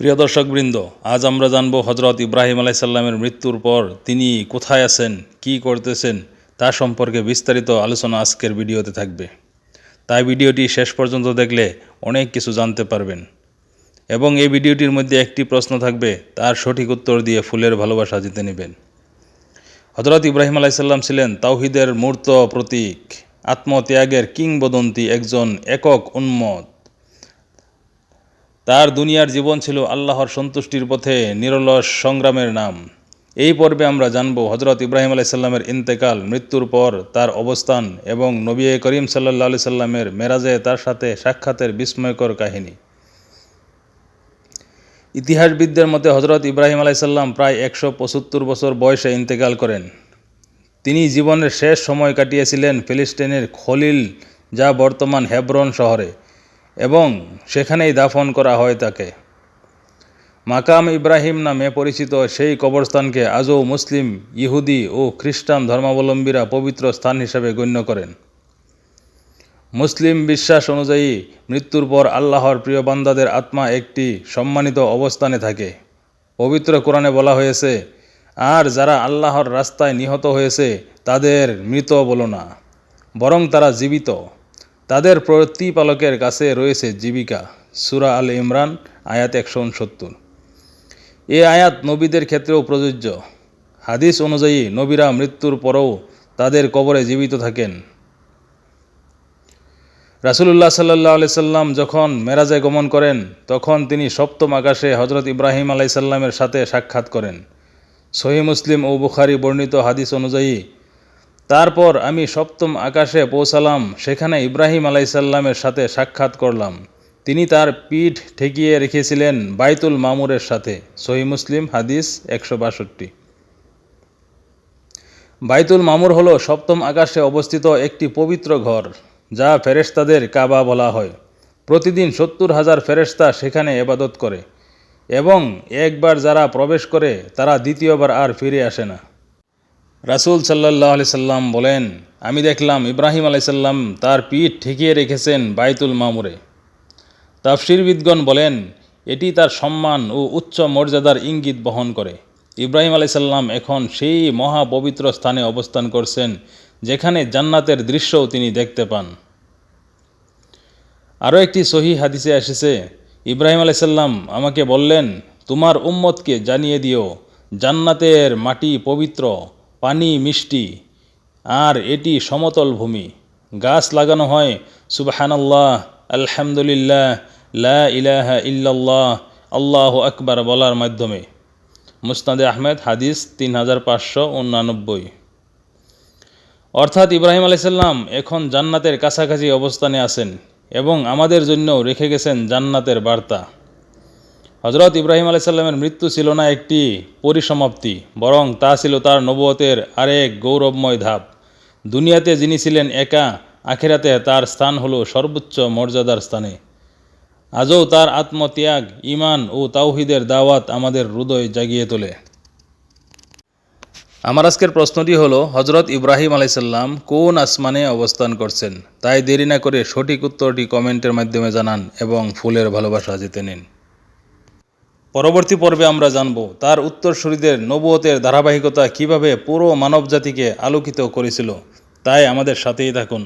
প্রিয় দর্শকবৃন্দ, আজ আমরা জানব হজরত ইব্রাহিম আলাইসাল্লামের মৃত্যুর পর তিনি কোথায় আছেন, কি করতেছেন, তা সম্পর্কে বিস্তারিত আলোচনা আজকের ভিডিওতে থাকবে। তাই ভিডিওটি শেষ পর্যন্ত দেখলে অনেক কিছু জানতে পারবেন। এবং এই ভিডিওটির মধ্যে একটি প্রশ্ন থাকবে, তার সঠিক উত্তর দিয়ে ফুলের ভালোবাসা জিতে নেবেন। হজরত ইব্রাহিম আলাইসাল্লাম ছিলেন তাওহিদের মূর্ত প্রতীক, আত্মত্যাগের কিংবদন্তি একজন একক উন্মত তার দুনিয়ার জীবন ছিল আল্লাহর সন্তুষ্টির পথে নিরলস সংগ্রামের নাম। এই পর্বে আমরা জানব হজরত ইব্রাহিম আলাইসাল্লামের ইন্তেকাল, মৃত্যুর পর তার অবস্থান এবং নবী করিম সাল্লাহ আলি সাল্লামের মেরাজে তার সাথে সাক্ষাতের বিস্ময়কর কাহিনী। ইতিহাসবিদদের মতে হজরত ইব্রাহিম আলাইসাল্লাম প্রায় একশো পঁচাত্তর বছর বয়সে ইন্তেকাল করেন। তিনি জীবনের শেষ সময় কাটিয়েছিলেন ফিলিস্তিনের খলিল, যা বর্তমান হেব্রন শহরে। এবং সেখানেই দাফন করা হয় তাকে। মাকাম ইব্রাহিম নামে পরিচিত সেই কবরস্থানকে আজও মুসলিম, ইহুদি ও খ্রিস্টান ধর্মাবলম্বীরা পবিত্র স্থান হিসেবে গণ্য করেন। মুসলিম বিশ্বাস অনুযায়ী মৃত্যুর পর আল্লাহর প্রিয় বান্দাদের আত্মা একটি সম্মানিত অবস্থানে থাকে। পবিত্র কোরআনে বলা হয়েছে, আর যারা আল্লাহর রাস্তায় নিহত হয়েছে, তাদের মৃত বলো না, বরং তারা জীবিত। তাদের প্রতিপালকের কাছে রয়েছে জীবিকা। সুরা আল ইমরান, আয়াত একশো উনসত্তর। এ আয়াত নবীদের ক্ষেত্রেও প্রযোজ্য। হাদিস অনুযায়ী, নবীরা মৃত্যুর পরেও তাদের কবরে জীবিত থাকেন। রাসুলুল্লাহ সাল্লাহ আলি সাল্লাম যখন মেরাজে গমন করেন, তখন তিনি সপ্তম আকাশে হজরত ইব্রাহিম আলাইসাল্লামের সাথে সাক্ষাৎ করেন। সহি মুসলিম ও বুখারি বর্ণিত হাদিস অনুযায়ী তারপর আমি সপ্তম আকাশে পৌঁছালাম, সেখানে ইব্রাহিম আলাইসাল্লামের সাথে সাক্ষাৎ করলাম। তিনি তার পিঠ ঠেকিয়ে রেখেছিলেন বাইতুল মামুরের সাথে। সহি মুসলিম, হাদিস একশো বাষট্টি। বাইতুল মামুর হল সপ্তম আকাশে অবস্থিত একটি পবিত্র ঘর, যা ফেরেশতাদের কাবা বলা হয়। প্রতিদিন সত্তর হাজার ফেরেশতা সেখানে এবাদত করে এবং একবার যারা প্রবেশ করে, তারা দ্বিতীয়বার আর ফিরে আসে না। রাসুল সাল্লাহ আলি সাল্লাম বলেন, আমি দেখলাম ইব্রাহিম আলাইসাল্লাম তার পিঠ ঠেকিয়ে রেখেছেন বাইতুল মামুরে। তাফসিরবিদগণ বলেন, এটি তার সম্মান ও উচ্চ মর্যাদার ইঙ্গিত বহন করে। ইব্রাহিম আলাইসাল্লাম এখন সেই মহাপবিত্র স্থানে অবস্থান করছেন, যেখানে জান্নাতের দৃশ্যও তিনি দেখতে পান। আরও একটি সহি হাদিসে এসেছে, ইব্রাহিম আলাইসাল্লাম আমাকে বললেন, তোমার উম্মতকে জানিয়ে দিও, জান্নাতের মাটি পবিত্র পানি, মিষ্টি। আর এটি সমতল ভূমি। গাছ লাগানো হয়, সুবাহানাল্লাহ, আলহামদুলিল্লাহ, লা ইলাহা ইল্লাল্লাহ, আল্লাহ আকবার বলার মাধ্যমে। মুস্তাদে আহমেদ, হাদিস তিন হাজার পাঁচশো উনানব্বই। অর্থাৎ ইব্রাহিম আলাইসাল্লাম এখন জান্নাতের কাছাকাছি অবস্থানে আছেন এবং আমাদের জন্যও রেখে গেছেন জান্নাতের বার্তা। হজরত ইব্রাহিম আলাইসাল্লামের মৃত্যু ছিল না একটি পরিসমাপ্তি, বরং তা ছিল তার নবতের আরেক গৌরবময় ধাপ। দুনিয়াতে যিনি ছিলেন একা, আখেরাতে তার স্থান হলো সর্বোচ্চ মর্যাদার স্থানে। আজও তার আত্মত্যাগ ইমান ও তাওহিদের দাওয়াত আমাদের হৃদয় জাগিয়ে তোলে। আমার আজকের প্রশ্নটি হলো হজরত ইব্রাহিম আলাইসাল্লাম কোন আসমানে অবস্থান করছেন? তাই দেরি না করে সঠিক উত্তরটি কমেন্টের মাধ্যমে জানান এবং ফুলের ভালোবাসা জিতে নিন। পরবর্তী পর্বে আমরা জানব তার উত্তরসূরিদের নবুয়তের ধারাবাহিকতা কীভাবে পুরো মানবজাতিকে আলোকিত করেছিল। তাই আমাদের সাথেই থাকুন।